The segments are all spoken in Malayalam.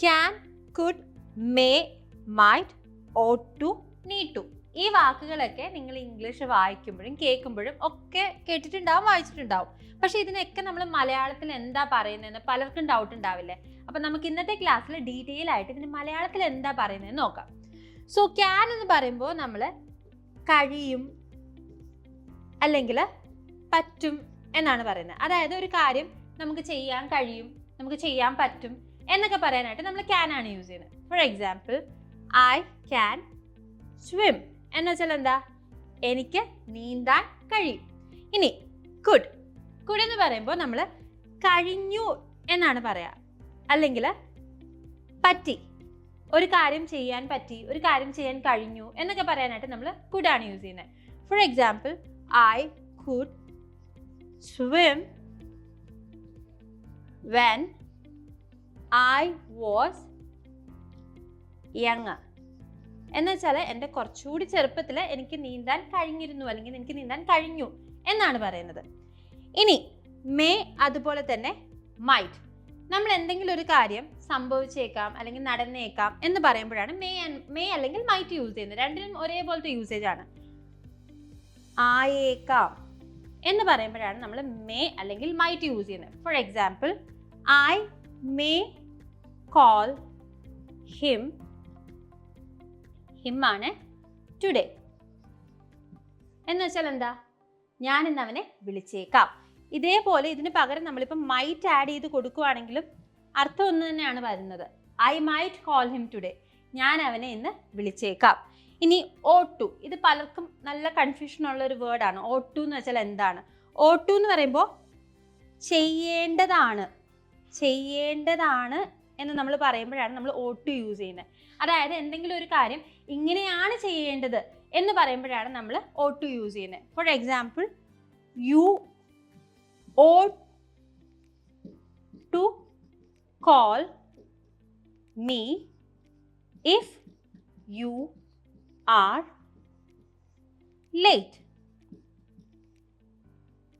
Can could may might ought to need to ഈ വാക്കുകളൊക്കെ നിങ്ങൾ ഇംഗ്ലീഷ് വായിക്കുമ്പോഴും കേൾക്കുമ്പോഴും ഒക്കെ കേട്ടിട്ടുണ്ടാവും വായിച്ചിട്ടുണ്ടാവും. പക്ഷേ ഇതിനൊക്കെ നമ്മൾ മലയാളത്തിൽ എന്താ പറയുന്നതെന്ന് പലർക്കും ഡൗട്ട് ഉണ്ടാവില്ലേ? അപ്പം നമുക്ക് ഇന്നത്തെ ക്ലാസ്സിൽ ഡീറ്റെയിൽ ആയിട്ട് ഇതിന് മലയാളത്തിൽ എന്താ പറയുന്നതെന്ന് നോക്കാം. സോ ക്യാൻ എന്ന് പറയുമ്പോൾ നമ്മൾ കഴിയും അല്ലെങ്കിൽ പറ്റും എന്നാണ് പറയുന്നത്. അതായത് ഒരു കാര്യം നമുക്ക് ചെയ്യാൻ കഴിയും നമുക്ക് ചെയ്യാൻ പറ്റും എന്നൊക്കെ പറയാനായിട്ട് നമ്മൾ ക്യാൻ ആണ് യൂസ് ചെയ്യുന്നത്. For example I can swim എന്ന് വെച്ചാൽ എന്താ? എനിക്ക് നീന്താൻ കഴിയും. ഇനി കുഡ് കുഡ് എന്ന് പറയുമ്പോൾ നമ്മൾ കഴിഞ്ഞു എന്നാണ് പറയാ. അല്ലെങ്കിൽ പറ്റി. ഒരു കാര്യം ചെയ്യാൻ പറ്റി ഒരു കാര്യം ചെയ്യാൻ കഴിഞ്ഞു എന്നൊക്കെ പറയാനായിട്ട് നമ്മൾ കുഡ് ആണ് യൂസ് ചെയ്യുന്നത്. For example I could swim when I was young എന്ന് വെച്ചാൽ എന്റെ കുറച്ചുകൂടി ചെറുപ്പത്തിൽ എനിക്ക് നീന്താൻ കഴിഞ്ഞിരുന്നു അല്ലെങ്കിൽ എനിക്ക് നീന്താൻ കഴിഞ്ഞു എന്നാണ് പറയുന്നത്. ഇനി മേ അതുപോലെ തന്നെ മൈറ്റ് നമ്മൾ എന്തെങ്കിലും ഒരു കാര്യം സംഭവിച്ചേക്കാം അല്ലെങ്കിൽ നടന്നേക്കാം എന്ന് പറയുമ്പോഴാണ് മേ മേ അല്ലെങ്കിൽ മൈറ്റ് യൂസ് ചെയ്യുന്നത്. രണ്ടിനും ഒരേപോലത്തെ യൂസേജ് ആണ്. ആയേക്കാം എന്ന് പറയുമ്പോഴാണ് നമ്മൾ മേ അല്ലെങ്കിൽ മൈറ്റ് യൂസ് ചെയ്യുന്നത്. For example I may call him ആണ് ടുഡേ എന്ന് വെച്ചാൽ എന്താ? ഞാൻ ഇന്ന് അവനെ വിളിച്ചേക്കാം. ഇതേപോലെ ഇതിന് പകരം നമ്മളിപ്പോൾ മൈറ്റ് ആഡ് ചെയ്ത് കൊടുക്കുവാണെങ്കിലും അർത്ഥം ഒന്ന് തന്നെയാണ് വരുന്നത്. I might call him today ഞാൻ അവനെ ഇന്ന് വിളിച്ചേക്കാം. ഇനി ഓ ടു ഇത് പലർക്കും നല്ല കൺഫ്യൂഷൻ ഉള്ള ഒരു വേർഡാണ് ടു എന്ന് വെച്ചാൽ എന്താണ്? ഓ ടു എന്ന് പറയുമ്പോൾ ചെയ്യേണ്ടതാണ്. ചെയ്യേണ്ടതാണ് എന്ന് നമ്മൾ പറയുമ്പോഴാണ് നമ്മൾ ഓ ടു യൂസ് ചെയ്യുന്നത്. അതായത് എന്തെങ്കിലും ഒരു കാര്യം ഇങ്ങനെയാണ് ചെയ്യേണ്ടത് എന്ന് പറയുമ്പോഴാണ് നമ്മൾ ഓ ടു യൂസ് ചെയ്യുന്നത്. For example you ought to call me if you are late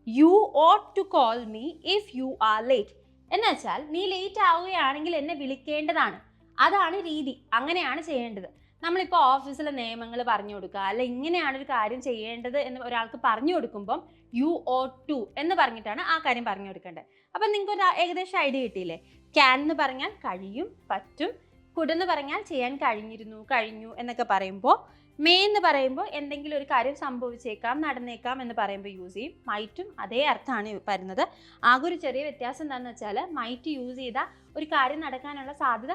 you ought to call me if you are late. എന്ന് വെച്ചാൽ നീ ലേറ്റ് ആവുകയാണെങ്കിൽ എന്നെ വിളിക്കേണ്ടതാണ്. അതാണ് രീതി. അങ്ങനെയാണ് ചെയ്യേണ്ടത്. നമ്മളിപ്പോൾ ഓഫീസിലെ നിയമങ്ങൾ പറഞ്ഞു കൊടുക്കുക അല്ല ഇങ്ങനെയാണ് ഒരു കാര്യം ചെയ്യേണ്ടത് എന്ന് ഒരാൾക്ക് പറഞ്ഞു കൊടുക്കുമ്പം യു ഓ ടു എന്ന് പറഞ്ഞിട്ടാണ് ആ കാര്യം പറഞ്ഞു കൊടുക്കേണ്ടത്. അപ്പം നിങ്ങൾക്ക് ഒരു ഏകദേശം ഐഡിയ കിട്ടിയില്ലേ? ക്യാൻ എന്ന് പറഞ്ഞാൽ കഴിയും പറ്റും കുടെന്ന് പറഞ്ഞാൽ ചെയ്യാൻ കഴിഞ്ഞിരുന്നു കഴിഞ്ഞു എന്നൊക്കെ പറയുമ്പോൾ മേ എന്ന് പറയുമ്പോൾ എന്തെങ്കിലും ഒരു കാര്യം സംഭവിച്ചേക്കാം നടന്നേക്കാം എന്ന് പറയുമ്പോൾ യൂസ് ചെയ്യും. മൈറ്റും അതേ അർത്ഥമാണ് വരുന്നത്. ആകെ ഒരു ചെറിയ വ്യത്യാസം എന്താണെന്ന് വെച്ചാൽ മൈറ്റ് യൂസ് ചെയ്താൽ ഒരു കാര്യം നടക്കാനുള്ള സാധ്യത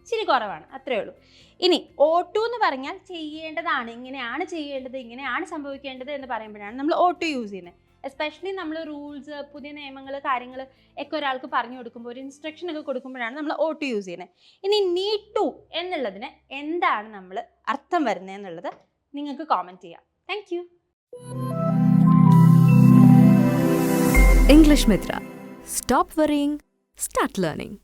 ഇച്ചിരി കുറവാണ്. അത്രേ ഉള്ളൂ. ഇനി ഓട്ടു എന്ന് പറഞ്ഞാൽ ചെയ്യേണ്ടതാണ് ഇങ്ങനെയാണ് ചെയ്യേണ്ടത് ഇങ്ങനെയാണ് സംഭവിക്കേണ്ടത് എന്ന് പറയുമ്പോഴാണ് നമ്മൾ ഓട്ടു യൂസ് ചെയ്യുന്നത്. എസ്പെഷ്യലി നമ്മൾ റൂൾസ് പുതിയ നിയമങ്ങൾ കാര്യങ്ങൾ ഒക്കെ ഒരാൾക്ക് പറഞ്ഞു കൊടുക്കുമ്പോൾ ഒരു ഇൻസ്ട്രക്ഷൻ ഒക്കെ കൊടുക്കുമ്പോഴാണ് നമ്മൾ ഓട്ടോ യൂസ് ചെയ്യുന്നത് ഇനി നീഡ് ടു എന്നുള്ളതിന് എന്താണ് നമ്മൾ അർത്ഥം വരുന്നത് എന്നുള്ളത് നിങ്ങൾക്ക് കോമെന്റ് ചെയ്യാം. Thank you English Mitra stop worrying start learning.